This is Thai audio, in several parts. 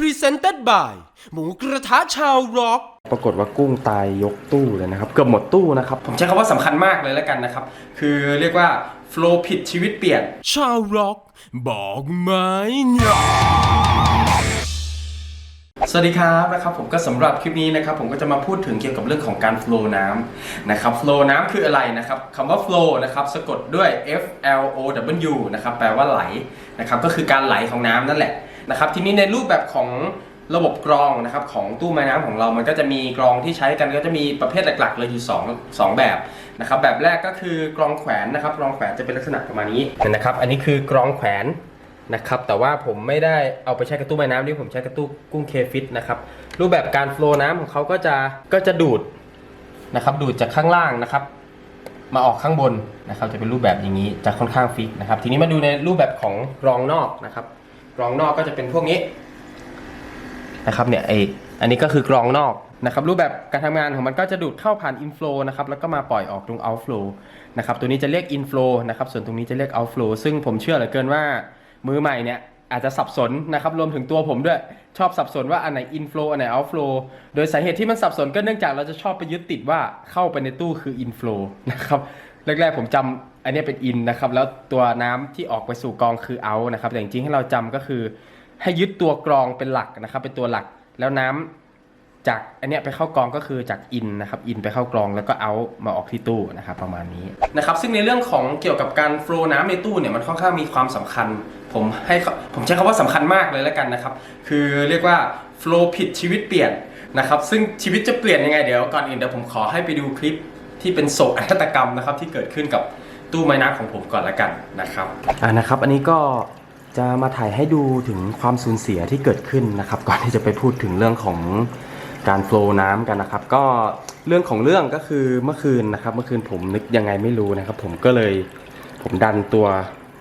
Presented by หมูกระทะชาวร็อก ปรากฏว่ากุ้งตายยกตู้เลยนะครับ เกือบหมดตู้นะครับ ผมใช้คำว่าสำคัญมากเลยแล้วกันนะครับ คือเรียกว่าโฟล์ผิดชีวิตเปลี่ยน ชาวร็อก บอกไหมเนี่ยสวัสดีครับนะครับผมก็สำหรับคลิปนี้นะครับผมก็จะมาพูดถึงเกี่ยวกับเรื่องของการ flow น้ำนะครับ flow น้ำคืออะไรนะครับคำว่า flow นะครับสะกดด้วย F L O W นะครับแปลว่าไหลนะครับก็คือการไหลของน้ำนั่นแหละ นะครับทีนี้ในรูปแบบของระบบกรองนะครับของตู้ไม้น้ำของเรา มันก็จะมีกรองที่ใช้กันก็จะมีประเภทหลักๆ เลยอยู่2 2แบบนะครับแบบแรกก็คือกรองแขวนนะครับกรองแขวนจะเป็นลักษณะประมาณนี้นะครับ อันนี้คือกรองแขวนนะครับแต่ว่าผมไม่ได้เอาไปใช้กระตู้ไม้น้ำนี่ผมใช้กระตู้กุ้งเคฟิตนะครับรูปแบบการโฟล์น้ำของเขาก็จะก็จะดูดนะครับดูดจากข้างล่างนะครับ มาออกข้างบนนะครับจะเป็นรูปแบบอย่างนี้จะค่อนข้างฟิกนะครับทีนี้มาดูในรูปแบบของกรองนอกนะครับ กรองนอกก็จะเป็นพวกนี้นะครับเนี่ยไออันนี้ก็คือกรองนอกนะครับรูปแบบการทำงานของมันก็จะดูดเข้าผ่านอินฟลูนะครับแล้วก็มาปล่อยออกตรงเอาฟลูนะครับตัวนี้จะเรียกอินฟลูนะครับส่วนตรงนี้จะเรียกเอาฟลูซึ่งผมเชื่อเหลือเกินว่ามือใหม่เนี่ยอาจจะสับสนนะครับรวมถึงตัวผมด้วยชอบสับสนว่าอันไหนอินฟลูอันไหนเอาฟลูโดยสาเหตุที่มันสับสนก็เนื่องจากเราจะชอบไปยึดติดว่าเข้าไปในตู้คืออินฟลูนะครับแรกๆผมจำ อันนี้เป็นอินนะครับ แล้วตัวน้ำที่ออกไปสู่กรองคือเอานะครับ แต่จริงๆให้เราจำก็คือ ให้ยึดตัวกรองเป็นหลักนะครับ เป็นตัวหลักแล้วน้ำจากอันเนี้ยไปเข้ากรองก็คือจากอินนะครับอินไปเข้ากรองแล้วก็เอามาออกที่ตู้นะครับประมาณนี้นะครับซึ่งในเรื่องของเกี่ยวกับการโฟล์น้ำในตู้เนี่ยมันค่อนข้างมีความสำคัญ ผมให้ผมใช้คำว่าสำคัญมากเลยแล้วกันนะครับ คือเรียกว่าโฟล์ผิดชีวิตเปลี่ยนนะครับซึ่งชีวิตจะเปลี่ยนยังไงเดี๋ยวก่อนอื่นเดี๋ยวผมขอให้ไปดูคลิปที่เป็นโศกนาฏกรรมนะครับที่เกิดขึ้นกับ ตู้ไม้น้ำของผมก่อนละกันนะครับอ่านะครับ อันนี้ก็จะมาถ่ายให้ดูถึงความสูญเสียที่เกิดขึ้นนะครับ ก่อนที่จะไปพูดถึงเรื่องของการโฟล์น้ำกันนะครับ ก็เรื่องของเรื่องก็คือเมื่อคืนนะครับ เมื่อคืนผมนึกยังไงไม่รู้นะครับ ผมก็เลยผมดันตัว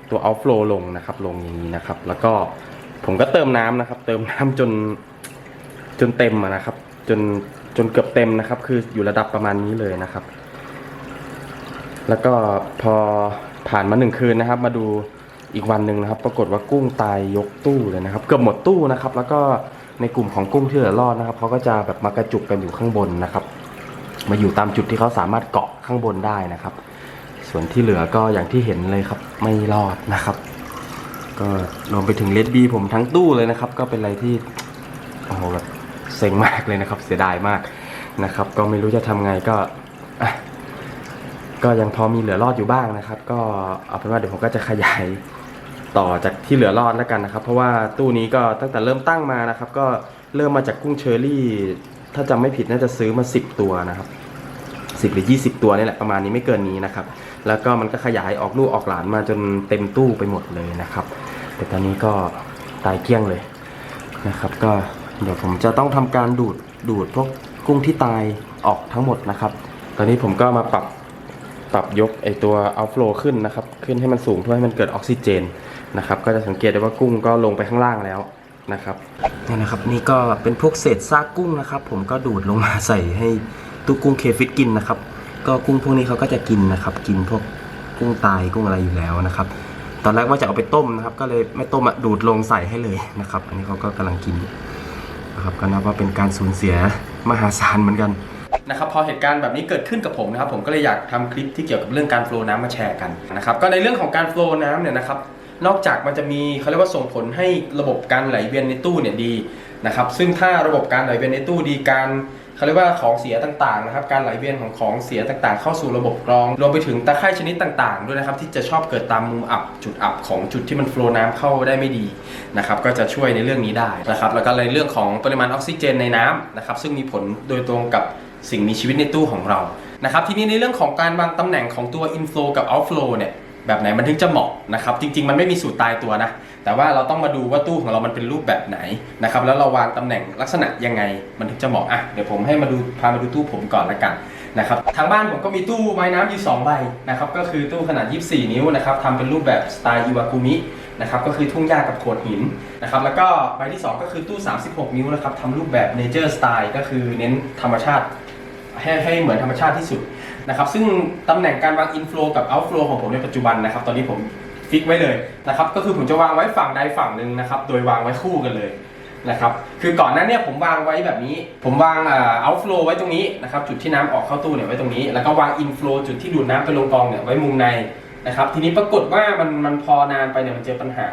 ตัวเอาฟล์ลงนะครับ ลงอย่างนี้นะครับ แล้วก็ผมก็เติมน้ำนะครับ เติมน้ำจนจนเต็มนะครับ จนจนเกือบเต็มนะครับ คืออยู่ระดับประมาณนี้เลยนะครับ แล้วก็พอผ่านมาหนึ่งคืนนะครับ มาดูอีกวันหนึ่งนะครับ ปรากฏว่ากุ้งตายยกตู้เลยนะครับ เกือบหมดตู้นะครับ แล้วก็ในกลุ่มของกุ้งที่เหลือรอดนะครับเขาก็จะแบบมากระจุกกันอยู่ข้างบนนะครับ มาอยู่ตามจุดที่เขาสามารถเกาะข้างบนได้นะครับ ส่วนที่เหลือก็อย่างที่เห็นเลยครับ ไม่รอดนะครับ ก็รวมไปถึงเลดบีผมทั้งตู้เลยนะครับ ก็เป็นอะไรที่โอ้โหแบบเซ็งมากเลยนะครับ เสียดายมากนะครับ ก็ไม่รู้จะทำไงก็ ก็ยังพอมีเหลือรอดอยู่บ้างนะครับ ก็เอาเป็นว่าเดี๋ยวผมก็จะขยายต่อจากที่เหลือรอดแล้วกันนะครับ เพราะว่าตู้นี้ก็ตั้งแต่เริ่มตั้งมานะครับ ก็เริ่มมาจากกุ้งเชอรี่ ถ้าจำไม่ผิดน่าจะซื้อมา 10 ตัวนะครับ10หรือ20 ตัวนี่แหละประมาณนี้ไม่เกินนี้นะครับ แล้วก็มันก็ขยายออกลูกออกหลานมาจนเต็มตู้ไปหมดเลยนะครับ แต่ตอนนี้ก็ตายเกลี้ยงเลยนะครับ ก็เดี๋ยวผมจะต้องทำการดูดดูดพวกกุ้งที่ตายออกทั้งหมดนะครับ ตอนนี้ผมก็มาปรับ ปรับยกไอตัวเอาฟลูขึ้นนะครับ ขึ้นให้มันสูงเพื่อให้มันเกิดออกซิเจนนะครับ ก็จะสังเกตได้ว่ากุ้งก็ลงไปข้างล่างแล้วนะครับนี่นะครับ นี่ก็เป็นพวกเศษซากกุ้งนะครับ ผมก็ดูดลงมาใส่ให้ตู้กุ้งเคฟิตกินนะครับ ก็กุ้งพวกนี้เขาก็จะกินนะครับ กินพวกกุ้งตายกุ้งอะไรอยู่แล้วนะครับ ตอนแรกว่าจะเอาไปต้มนะครับ ก็เลยไม่ต้มอะดูดลงใส่ให้เลยนะครับ อันนี้เขาก็กำลังกินนะครับก็นับว่าเป็นการสูญเสียมหาศาลเหมือนกัน นะครับพอเหตุการณ์แบบนี้เกิดขึ้นกับผมนะครับผมก็เลยอยากทำคลิปที่เกี่ยวกับเรื่องการโฟล์น้ำมาแชร์กันนะครับก็ในเรื่องของการโฟล์น้ำเนี่ยนะครับนอกจากมันจะมีเขาเรียกว่าส่งผลให้ระบบการไหลเวียนในตู้เนี่ยดีนะครับซึ่งถ้าระบบการไหลเวียนในตู้ดีการเขาเรียกว่าของเสียต่างๆนะครับการไหลเวียนของของเสียต่างๆ เข้าสู่ระบบกรอง รวมไปถึงตะไคร่ชนิดต่างๆ ด้วยนะครับที่จะชอบเกิดตามมุมอับจุดอับของจุดที่มันโฟลว์น้ำเข้าได้ไม่ดีนะครับก็จะช่วยในเรื่องนี้ได้นะครับแล้วก็ในเรื่องของปริมาณออกซิเจนในน้ำนะครับซึ่งมีผลโดยตรงกับ สิ่งมีชีวิตในตู้ของเรานะครับทีนี้ในเรื่องของการวางตำแหน่งของตัว inflow กับ outflow เนี่ยแบบไหนมันถึงจะเหมาะนะครับ จริง ๆ มันไม่มีสูตรตายตัวนะ แต่ว่าเราต้องมาดูว่าตู้ของเรามันเป็นรูปแบบไหนนะครับ แล้วเราวางตำแหน่งลักษณะยังไงมันถึงจะเหมาะอะเดี๋ยวผมให้มาดูพามาดูตู้ผมก่อนละกันนะครับ ทางบ้านผมก็มีตู้ไม้น้ำอยู่2ใบนะครับ ก็คือตู้ขนาด 24 นิ้วนะครับทำเป็นรูปแบบสไตล์อิวากุมินะครับ ก็คือทุ่งหญ้ากับโขดหินนะครับ แล้วก็ใบที่สองก็คือตู้ 36 นิ้วนะครับทำรูปแบบ nature style ก็คือเน้นธรรมชาติ ให้ให้เหมือนธรรมชาติที่สุดนะครับซึ่งตำแหน่งการวางอินฟลูกับเอาท์ฟลูของผมในปัจจุบันนะครับ ตอนนี้ผมฟิกไว้เลยนะครับก็คือผมจะวางไว้ฝั่งใดฝั่งหนึ่งนะครับโดยวางไว้คู่กันเลยนะครับคือก่อนหน้าเนี่ยผมวางไว้แบบนี้ ผมวางเอาท์ฟลูไว้ตรงนี้นะครับจุดที่น้ำออกเข้าตู้เนี่ยไว้ตรงนี้ แล้วก็วางอินฟลูจุดที่ดูดน้ำไปลงกองเนี่ยไว้มุมใน นะครับทีนี้ปรากฏว่ามันมันพอนานไปเนี่ยมันเจอปัญหา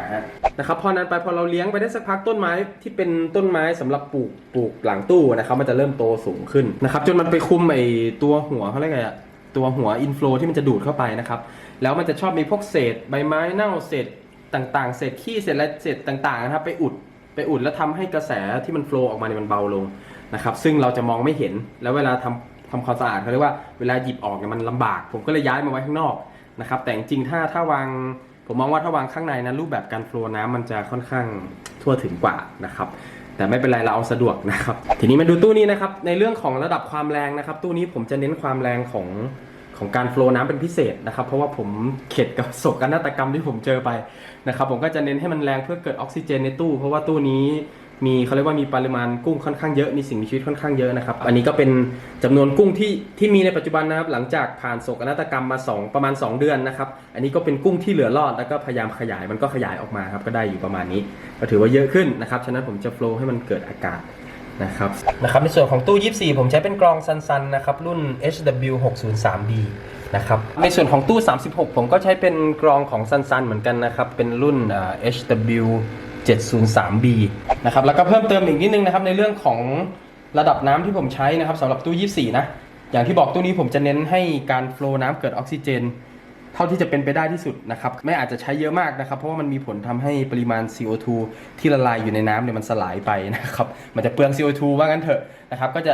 นะครับพอนานไปพอเราเลี้ยงไปได้สักพักต้นไม้ที่เป็นต้นไม้สำหรับปลูกปลูกหลังตู้นะครับมันจะเริ่มโตสูงขึ้นนะครับจนมันไปคุมไอตัวหัวเขาเรียกไงอะตัวหัว inflow ที่มันจะดูดเข้าไปนะครับแล้วมันจะชอบมีพวกเศษใบไม้เน่าเศษต่างๆ เศษขี้เศษอะไรเศษต่างๆนะครับไปอุดไปอุดแล้วทำให้กระแสที่มันโฟล์ออกมาเนี่ยมันเบาลงนะครับซึ่งเราจะมองไม่เห็นแล้วเวลาทำทำความสะอาดเขาเรียกว่าเวลาหยิบออกเนี่ยมันลำบาก ผมก็เลยย้ายมาไว้ข้างนอก นะครับ แต่จริงถ้าถ้าวางผมมองว่าถ้าวางข้างในนะรูปแบบการโฟลว์น้ำมันจะค่อนข้างทั่วถึงกว่านะครับ แต่ไม่เป็นไรเราเอาสะดวกนะครับ ทีนี้มาดูตู้นี้นะครับ ในเรื่องของระดับความแรงนะครับ ตู้นี้ผมจะเน้นความแรงของของการโฟลว์น้ำเป็นพิเศษนะครับ เพราะว่าผมเข็ดกับโศกนาฏกรรมที่ผมเจอไปนะครับ ผมก็จะเน้นให้มันแรงเพื่อเกิดออกซิเจนในตู้ เพราะว่าตู้นี้ มีเขาเรียกว่ามีปริมาณกุ้งค่อนข้างเยอะมีสิ่งมีชีวิตค่อนข้างเยอะนะครับ อันนี้ก็เป็นจำนวนกุ้งที่ที่มีในปัจจุบันนะครับ หลังจากผ่านโศกนาฏกรรมมาสองประมาณ 2 เดือนนะครับ อันนี้ก็เป็นกุ้งที่เหลือรอดแล้วก็พยายามขยายมันก็ขยายออกมาครับก็ได้อยู่ประมาณนี้ ก็ถือว่าเยอะขึ้นนะครับฉะนั้นผมจะโฟลว์ให้มันเกิดอากาศนะครับนะครับในส่วนของตู้ 24 ผมใช้เป็นกรองซันๆนะครับรุ่น HW 603B นะครับในส่วนของตู้ 36 ผมก็ใช้เป็นกรองของซันๆเหมือนกันนะครับเป็นรุ่นอ่า HW 703B นะครับแล้วก็เพิ่มเติมอีกนิดนึงนะครับในเรื่องของระดับน้ำที่ผมใช้นะครับสำหรับตู้ 24 นะ อย่างที่บอกตู้นี้ผมจะเน้นให้การโฟล์น้ำเกิดออกซิเจน เท่าที่จะเป็นไปได้ที่สุดนะครับ ไม่อาจจะใช้เยอะมากนะครับ เพราะว่ามันมีผลทำให้ปริมาณ CO2 ที่ละลายอยู่ในน้ำเนี่ยมันสลายไปนะครับ มันจะเปลือง CO2 ว่างั้นเถอะนะครับ ก็จะ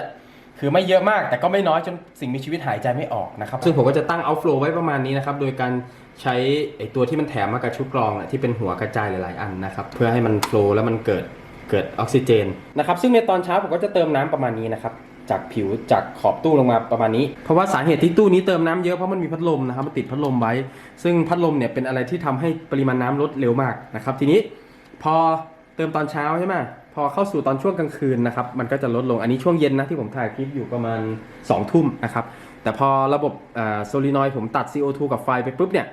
คือไม่เยอะมากแต่ก็ไม่น้อยจนสิ่งมีชีวิตหายใจไม่ออกนะครับ ซึ่งผมก็จะตั้ง outflow ไว้ประมาณนี้นะครับ โดยการ ใช้ไอตัวที่มันแถมมากับชุดกรองน่ะที่เป็นหัวกระจายหลาย ๆ อันนะครับ เพื่อให้มัน flow แล้วมันเกิดเกิดออกซิเจนนะครับ ซึ่งในตอนเช้าผมก็จะเติมน้ำประมาณนี้นะครับ จากผิวจากขอบตู้ลงมาประมาณนี้ เพราะว่าสาเหตุที่ตู้นี้เติมน้ำเยอะเพราะมันมีพัดลมนะครับมันติดพัดลมไว้ ซึ่งพัดลมเนี่ยเป็นอะไรที่ทำให้ปริมาณน้ำลดเร็วมากนะครับ ทีนี้พอเติมตอนเช้าใช่ไหมพอเข้าสู่ตอนช่วงกลางคืนนะครับ มันก็จะลดลง อันนี้ช่วงเย็นนะที่ผมถ่ายคลิปอยู่ประมาณ2องทุ่มนะครับ แต่พอระบบโซลินอยผมตัด CO2 กับไฟไปปุ๊บเนี่ย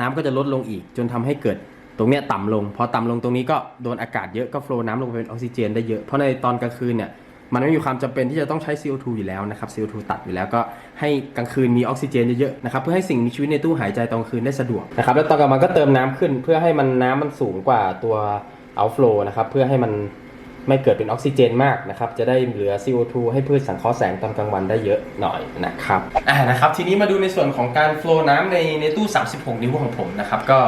น้ำก็จะลดลงอีก จนทำให้เกิดตรงเนี้ยต่ำลง พอต่ำลงตรงนี้ก็โดนอากาศเยอะก็โฟล์น้ำลงไปเป็นออกซิเจนได้เยอะ เพราะในตอนกลางคืนเนี่ยมันไม่มีความจำเป็นที่จะต้องใช้ CO2 อยู่แล้วนะครับ CO2 ตัดอยู่แล้วก็ให้กลางคืนมีออกซิเจนเยอะๆนะครับเพื่อให้สิ่งมีชีวิตในตู้หายใจตอนกลางคืนได้สะดวกนะครับแล้วตอนกลางวันก็เติมน้ำขึ้น เพื่อให้มันน้ำมันสูงกว่าตัว outflow นะครับเพื่อให้มัน ไม่เกิดเป็นออกซิเจนมากนะครับ จะได้เหลือ CO2 ให้พืชสังเคราะห์แสงตอนกลางวันได้เยอะหน่อยนะครับอ่านะครับทีนี้มาดูในส่วนของการโฟล์น้ำในในตู้ 36 นิ้วของผมนะครับก็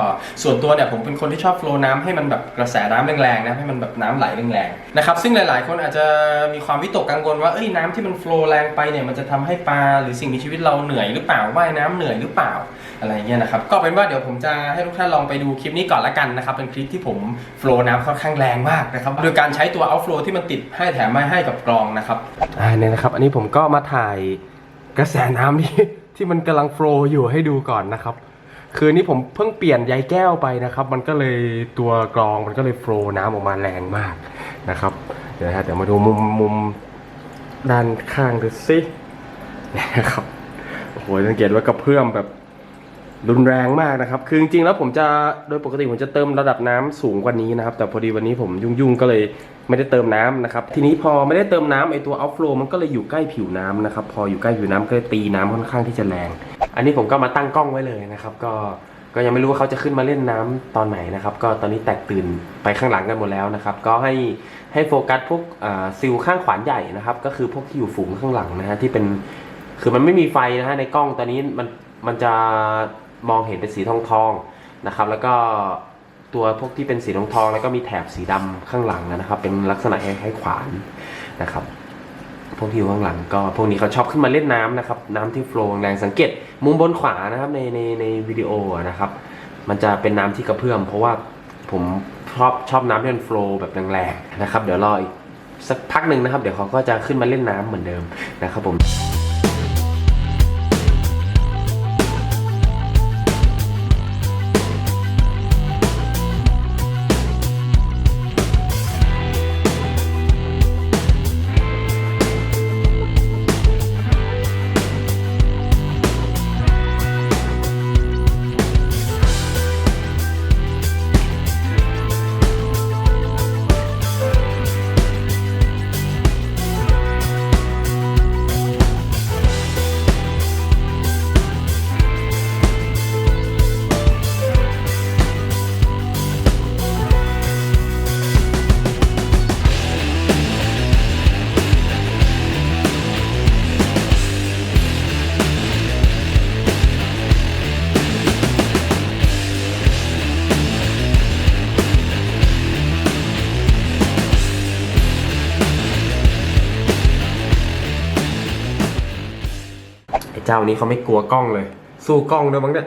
ส่วนตัวเนี่ยผมเป็นคนที่ชอบโฟล์น้ำให้มันแบบกระแสน้ำแรงๆนะให้มันแบบน้ำไหลแรงๆนะครับซึ่งหลายๆ คนอาจจะมีความวิตกกังวลว่าเอ้ยน้ำที่มันโฟล์แรงไปเนี่ยมันจะทำให้ปลาหรือสิ่งมีชีวิตเราเหนื่อยหรือเปล่าว่ายน้ำเหนื่อยหรือเปล่าอะไรเงี้ยนะครับก็เป็นว่าเดี๋ยวผมจะให้ทุกท่านลองไปดูคลิปนี้ก่อนละกันนะครับเป็นคลิปที่ผมโฟล์น้ำค่อนข้างแรงมากนะครับโดยการใช้ตัว outflow ที่มันติดให้แถมมาให้กับกรองนะครับอ่าเนี่ยนะครับ อันนี้ผมก็มาถ่ายกระแสน้ำที่ที่มันกำลังโฟลอยู่ให้ดูก่อนนะครับ คือนี่ผมเพิ่งเปลี่ยนใยแก้วไปนะครับ มันก็เลยตัวกรองมันก็เลยโฟลน้ำออกมาแรงมากนะครับ เดี๋ยวนะฮะเดี๋ยวมาดูมุมมุมด้านข้างดูสิเนี่ยนะครับโอ้โหสังเกตว่ากระเพื่อมแบบ รุนแรงมากนะครับ คือจริงๆแล้วผมจะโดยปกติผมจะเติมระดับน้ำสูงกว่านี้นะครับ แต่พอดีวันนี้ผมยุ่งๆก็เลยไม่ได้เติมน้ำนะครับ ทีนี้พอไม่ได้เติมน้ำไอตัว outflow มันก็เลยอยู่ใกล้ผิวน้ำนะครับ พออยู่ใกล้ผิวน้ำก็เลยตีน้ำค่อนข้างที่จะแรง อันนี้ผมก็มาตั้งกล้องไว้เลยนะครับ ก็ก็ยังไม่รู้ว่าเขาจะขึ้นมาเล่นน้ำตอนไหนนะครับ ก็ตอนนี้แตกตื่นไปข้างหลังกันหมดแล้วนะครับ ก็ให้ให้โฟกัสพวกซิลข้างขวานใหญ่นะครับ ก็คือพวกที่อยู่ฝูงข้างหลังนะฮะที่เป็นคือมันไม่มีไฟนะฮะในกล้องตอนนี้มันมันจะ มองเห็นเป็นสีทองทองนะครับ แล้วก็ตัวพวกที่เป็นสีทองทองแล้วก็มีแถบสีดำข้างหลังนะครับ เป็นลักษณะคล้ายๆขวานนะครับ พวกที่อยู่ข้างหลังก็พวกนี้เขาชอบขึ้นมาเล่นน้ำนะครับ น้ำที่โฟล์แรงสังเกต มุมบนขวานะครับในในในวิดีโอนะครับ มันจะเป็นน้ำที่กระเพื่อม เพราะว่าผมชอบชอบน้ำที่มันโฟล์แบบแรงๆนะครับ เดี๋ยวรออีกสักพักหนึ่งนะครับ เดี๋ยวเขาก็จะขึ้นมาเล่นน้ำเหมือนเดิมนะครับผม ไอเจ้านี้เขาไม่กลัวกล้องเลย สู้กล้องด้วยมั้งเนี่ย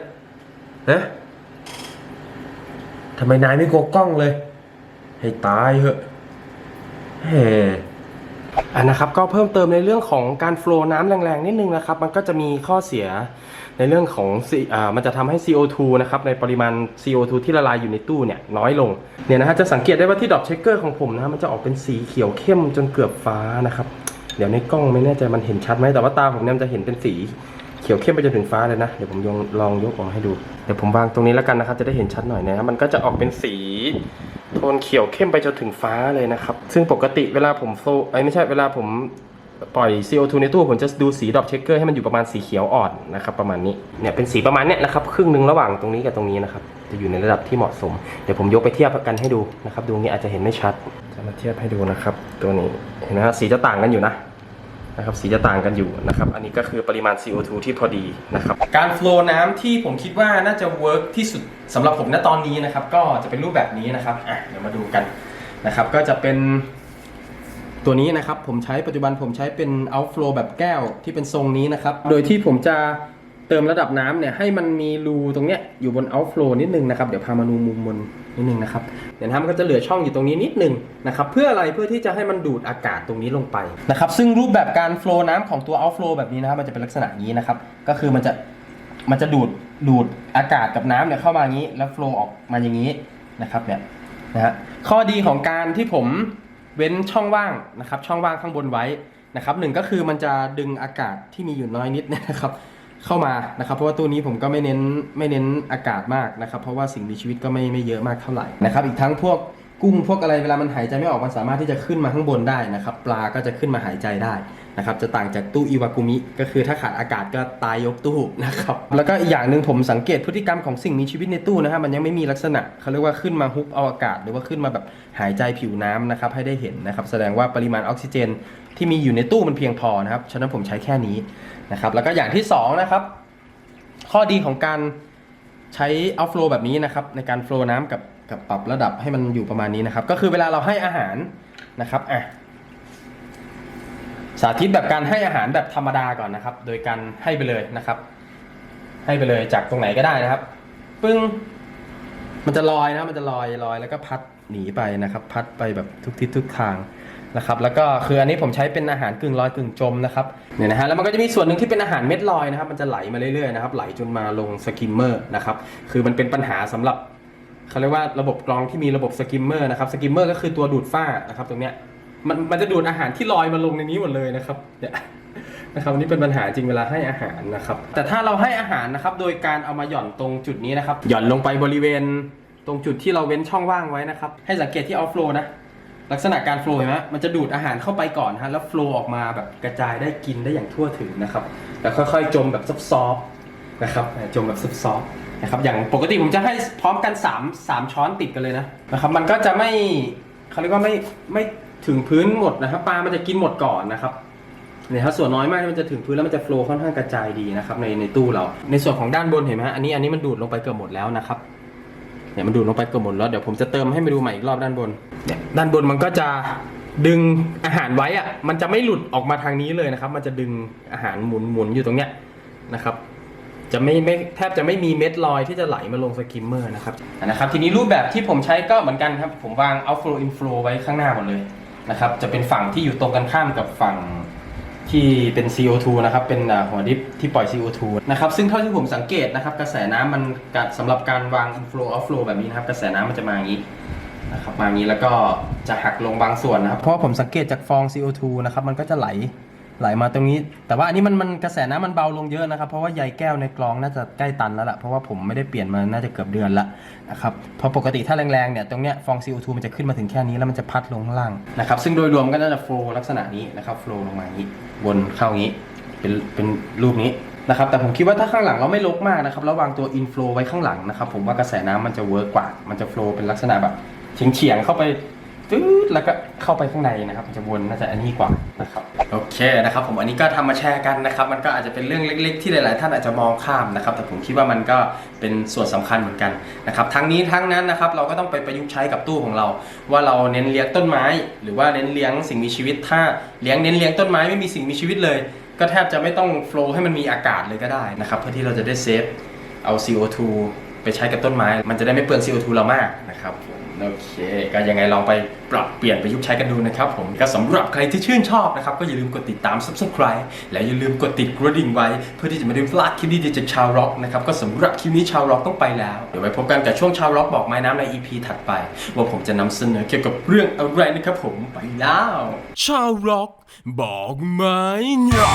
ฮะทำไมนายไม่กลัวกล้องเลย ให้ตายเหอะเฮ้อันนะครับก็เพิ่มเติมในเรื่องของการโฟล์น้ำแรงๆนิดนึงนะครับ มันก็จะมีข้อเสียในเรื่องของอ่ามันจะทำให้ CO2 นะครับในปริมาณ CO2 ที่ละลายอยู่ในตู้เนี่ยน้อยลงเนี่ยนะฮะจะสังเกตได้ว่าที่ดอปเชคเกอร์ของผมนะมันจะออกเป็นสีเขียวเข้มจนเกือบฟ้านะครับ เดี๋ยวในกล้องไม่แน่ใจมันเห็นชัดไหมแต่ว่าตาผมเนี่ยจะเห็นเป็นสีเขียวเข้มไปจนถึงฟ้าเลยนะ เดี๋ยวผมยงลองยกออกให้ดู เดี๋ยวผมวางตรงนี้แล้วกันนะครับ จะได้เห็นชัดหน่อยนะครับ มันก็จะออกเป็นสีโทนเขียวเข้มไปจนถึงฟ้าเลยนะครับ ซึ่งปกติเวลาผมโฟไอ้ไม่ใช่เวลาผมปล่อย CO2 ในตู้ผมจะดูสีดอปเช็คเกอร์ให้มันอยู่ประมาณสีเขียวอ่อนนะครับประมาณนี้ เนี่ยเป็นสีประมาณเนี้ยนะครับครึ่งหนึ่งระหว่างตรงนี้กับตรงนี้นะครับ จะอยู่ในระดับที่เหมาะสม เดี๋ยวผมยกไปเทียบกันให้ดูนะครับดูงี้อาจจะเห็นไม่ชัด จะมาเทียบให้ดูนะครับ ตัวนี้เห็นไหมฮะสีจะต่างกันอยู่นะนะครับสีจะต่างกันอยู่นะครับ อันนี้ก็คือปริมาณ CO2 ที่พอดีนะครับ การโฟลว์น้ำที่ผมคิดว่าน่าจะเวิร์กที่สุดสำหรับผมณตอนนี้นะครับ ก็จะเป็นรูปแบบนี้นะครับอะเดี๋ยวมาดูกันนะครับ ก็จะเป็นตัวนี้นะครับ ผมใช้ปัจจุบันผมใช้เป็น outflow แบบแก้วที่เป็นทรงนี้นะครับ โดยที่ผมจะ เติมระดับน้ำเนี่ยให้มันมีรูตรงเนี้ยอยู่บน outflow นิดนึงนะครับ เดี๋ยวพามาดูมุมบนนิดนึงนะครับเดี๋ยวนะมันก็จะเหลือช่องอยู่ตรงนี้นิดนึงนะครับเพื่ออะไรเพื่อที่จะให้มันดูดอากาศตรงนี้ลงไปนะครับซึ่งรูปแบบการ flow น้ำของตัว outflow แบบนี้นะครับมันจะเป็นลักษณะนี้นะครับก็คือมันจะมันจะดูดดูดอากาศกับน้ำเนี่ยเข้ามาอย่างนี้แล้วโฟล์ออกมาอย่างนี้นะครับเนี่ยนะฮะข้อดีของการที่ผมเว้นช่องว่างนะครับช่องว่างข้างบนไว้นะครับหนึ่งก็คือมันจะดึงอากาศที่มีอยู่น้อยนิดนะครับ เข้ามานะครับเพราะว่าตัวนี้ผมก็ไม่เน้นไม่เน้นอากาศมากนะครับ เพราะว่าสิ่งมีชีวิตก็ไม่ไม่เยอะมากเท่าไหร่นะครับอีกทั้งพวกกุ้งพวกอะไรเวลามันหายใจไม่ออกมันสามารถที่จะขึ้นมาข้างบนได้นะครับ ปลาก็จะขึ้นมาหายใจได้ นะครับจะต่างจากตู้อิวากุมิก็คือถ้าขาดอากาศก็ตายยกตู้นะครับแล้วก็อีกอย่างหนึ่งผมสังเกตพฤติกรรมของสิ่งมีชีวิตในตู้นะครับมันยังไม่มีลักษณะเขาเรียกว่าขึ้นมาฮุบเอาอากาศ หรือว่าขึ้นมาแบบหายใจผิวน้ำนะครับให้ได้เห็นนะครับแสดงว่าปริมาณออกซิเจนที่มีอยู่ในตู้มันเพียงพอนะครับฉะนั้นผมใช้แค่นี้นะครับแล้วก็อย่างที่สองนะครับข้อดีของการใช้ outflow แบบนี้นะครับในการ flow น้ำกับกับปรับระดับให้มันอยู่ประมาณนี้นะครับก็คือเวลาเราให้อาหารนะครับอะ สาธิตแบบการให้อาหารแบบธรรมดาก่อนนะครับ โดยการให้ไปเลยนะครับ ให้ไปเลยจากตรงไหนก็ได้นะครับ ปึ้ง มันจะลอยนะมันจะลอยลอยแล้วก็พัดหนีไปนะครับ พัดไปแบบทุกทิศทุกทางนะครับ แล้วก็คืออันนี้ผมใช้เป็นอาหารกึ่งลอยกึ่งจมนะครับเนี่ยนะฮะแล้วมันก็จะมีส่วนหนึ่งที่เป็นอาหารเม็ดลอยนะครับ มันจะไหลมาเรื่อยๆนะครับ ไหลจนมาลงสกิมเมอร์นะครับ คือมันเป็นปัญหาสำหรับเขาเรียกว่าระบบกรองที่มีระบบสกิมเมอร์นะครับสกิมเมอร์ก็คือตัวดูดฝ้านะครับ ตรงเนี้ย มันมันจะดูดอาหารที่ลอยมาลงในนี้หมดเลยนะครับเนี่ยนะครับอันนี่เป็นปัญหาจริงเวลาให้อาหารนะครับ แต่ถ้าเราให้อาหารนะครับ โดยการเอามาหย่อนตรงจุดนี้นะครับ หย่อนลงไปบริเวณ ตรงจุดที่เราเว้นช่องว่างไว้นะครับ ให้สังเกตที่เอาโฟลนะลักษณะการโฟลเห็นไหมมันจะดูดอาหารเข้าไปก่อนฮะแล้วโฟลออกมาแบบกระจายได้กินได้อย่างทั่วถึงนะครับแล้วค่อยๆจมแบบซอฟๆนะครับจมแบบซอฟๆนะครับอย่างปกติผมจะให้พร้อมกัน 3 3 ช้อนติดกันเลยนะนะครับ มันก็จะไม่เขาเรียกว่าไม่ไม่ ถึงพื้นหมดนะครับปลามันจะกินหมดก่อนนะครับเนี่ยถ้าส่วนน้อยมากมันจะถึงพื้นแล้วมันจะโฟล์ค่อนข้างกระจายดีนะครับในในตู้เรา ในส่วนของด้านบนเห็นไหมฮะอันนี้อันนี้มันดูดลงไปเกือบหมดแล้วนะครับเนี่ยมันดูดลงไปเกือบหมดแล้วเดี๋ยวผมจะเติมให้มาดูใหม่อีกรอบด้านบนเนี่ยด้านบนมันก็จะดึงอาหารไว้อะมันจะไม่หลุดออกมาทางนี้เลยนะครับ มันจะดึงอาหารหมุนหมุนอยู่ตรงเนี้ยนะครับจะไม่ไม่แทบจะไม่มีเม็ดลอยที่จะไหลมาลงสกิมเมอร์นะครับนะครับทีนี้รูปแบบที่ผมใช้ก็เหมือนกันครับ ผมวาง outflow inflow ไว้ข้างหน้าหมดเลย นะครับ จะเป็นฝั่งที่อยู่ตรงกันข้ามกับฝั่งที่เป็น CO2 นะครับ เป็นหัวดิฟที่ปล่อย CO2 นะครับ ซึ่งเท่าที่ผมสังเกตนะครับ กระแสน้ำมันการสำหรับการวาง inflow outflow แบบนี้นะครับ กระแสน้ำมันจะมาอย่างนี้นะครับ มาอย่างนี้แล้วก็จะหักลงบางส่วนนะครับ เพราะผมสังเกตจากฟอง CO2 นะครับ มันก็จะไหล ไหลมาตรงนี้ แต่ว่าอันนี้มันมันกระแสน้ำมันเบาลงเยอะนะครับ เพราะว่าใยแก้วในกรองน่าจะใกล้ตันแล้วล่ะ เพราะว่าผมไม่ได้เปลี่ยนมา น่าจะเกือบเดือนละนะครับเพราะปกติถ้าแรงๆเนี่ยตรงเนี้ยฟอง CO2 มันจะขึ้นมาถึงแค่นี้แล้วมันจะพัดลงข้างล่างนะครับ ซึ่งโดยรวมก็น่าจะโฟล์ลักษณะนี้นะครับโฟล์ลงมาอย่างนี้วนเข้าอย่างนี้ เป็นเป็นรูปนี้นะครับแต่ผมคิดว่าถ้าข้างหลังเราไม่ลกมากนะครับแล้ววางตัว inflow ไว้ข้างหลังนะครับผมว่ากระแสน้ำมันจะเวิร์กกว่า มันจะโฟล์เป็นลักษณะแบบเฉียงๆเข้าไป ตืดแล้วก็เข้าไปข้างในนะครับมันจะวนน่าจะอันนี้กว่านะครับโอเคนะครับผมอันนี้ก็ทำมาแชร์กันนะครับ มันก็อาจจะเป็นเรื่องเล็ก ๆ ที่หลาย ๆ ท่านอาจจะมองข้ามนะครับ แต่ผมคิดว่ามันก็เป็นส่วนสำคัญเหมือนกันนะครับทั้งนี้ทั้งนั้นนะครับเราก็ต้องไปประยุกต์ใช้กับตู้ของเรา ว่าเราเน้นเลี้ยงต้นไม้ หรือว่าเน้นเลี้ยงสิ่งมีชีวิต ถ้าเลี้ยงเน้นเลี้ยงต้นไม้ไม่มีสิ่งมีชีวิตเลย ก็แทบจะไม่ต้องโฟลว์ให้มันมีอากาศเลยก็ได้นะครับเพื่อที่เราจะได้เซฟเอา CO2 ไปใช้กับต้นไม้ มันจะได้ไม่เปลือง CO2 เรามากนะครับผมโอเค ก็ยังไงลองไปปรับเปลี่ยนประยุกต์ใช้กันดูนะครับผมก็สำหรับใครที่ชื่นชอบนะครับ ก็อย่าลืมกดติดตาม subscribe และอย่าลืมกดติดกระดิ่งไว้ เพื่อที่จะไม่ได้พลาดคลิปดีๆจากชาวร็อกนะครับ ก็สำหรับคลิปนี้ชาวร็อกต้องไปแล้ว เดี๋ยวไว้พบกันกับช่วงชาวร็อกบอกไม้น้ำใน EP ถัดไป ว่าผมจะนำเสนอเกี่ยวกับเรื่องอะไรนะครับผมไปแล้วชาวร็อกบอกไมเนี่ย